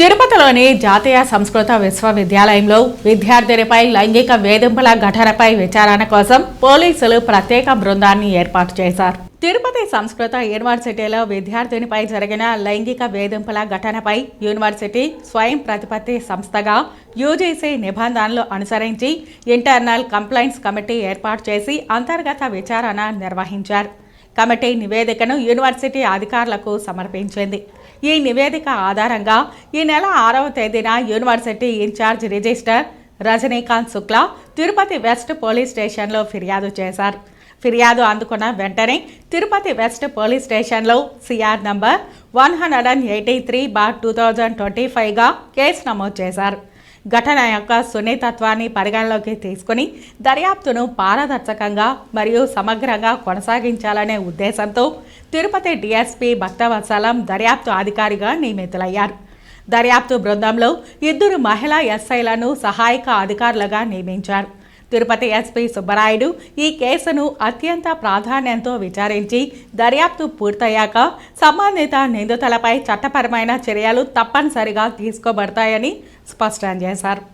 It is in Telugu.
తిరుపతిలోని జాతీయ సంస్కృత విశ్వవిద్యాలయంలో విద్యార్థినిపై లైంగిక వేధింపుల ఘటనపై విచారణ కోసం పోలీసులు ప్రత్యేక బృందాన్ని ఏర్పాటు చేశారు. తిరుపతి సంస్కృత యూనివర్సిటీలో విద్యార్థినిపై జరిగిన లైంగిక వేధింపుల ఘటనపై యూనివర్సిటీ స్వయం ప్రతిపత్తి సంస్థగా యూజీసీ నిబంధనలు అనుసరించి ఇంటర్నల్ కంప్లైంట్స్ కమిటీ ఏర్పాటు చేసి అంతర్గత విచారణ నిర్వహించారు. కమిటీ నివేదికను యూనివర్సిటీ అధికారులకు సమర్పించింది. ఈ నివేదిక ఆధారంగా ఈ నెల ఆరవ తేదీన university incharge register Rajinikanth Shukla Tirupati west police స్టేషన్లో ఫిర్యాదు చేశారు. ఫిర్యాదు అందుకున్న వెంటనే తిరుపతి వెస్ట్ పోలీస్ స్టేషన్లో CR number one hundred and eighty three bar two thousand twenty ఫైవ్గా case నమోదు చేశారు. ఘటన యొక్క సున్నితత్వాన్ని పరిగణలోకి తీసుకుని దర్యాప్తును పారదర్శకంగా మరియు సమగ్రంగా కొనసాగించాలనే ఉద్దేశంతో తిరుపతి డిఎస్పీ భక్తవత్సలం దర్యాప్తు అధికారిగా నియమితులయ్యారు. దర్యాప్తు బృందంలో ఇద్దరు మహిళా ఎస్ఐలను సహాయక అధికారులుగా నియమించారు. తిరుపతి ఎస్పీ సుబ్బరాయుడు ఈ కేసును అత్యంత ప్రాధాన్యంతో విచారించి దర్యాప్తు పూర్తయ్యాక సంబంధిత నిందితులపై చట్టపరమైన చర్యలు తప్పనిసరిగా తీసుకోబడతాయని స్పష్టం చేశారు.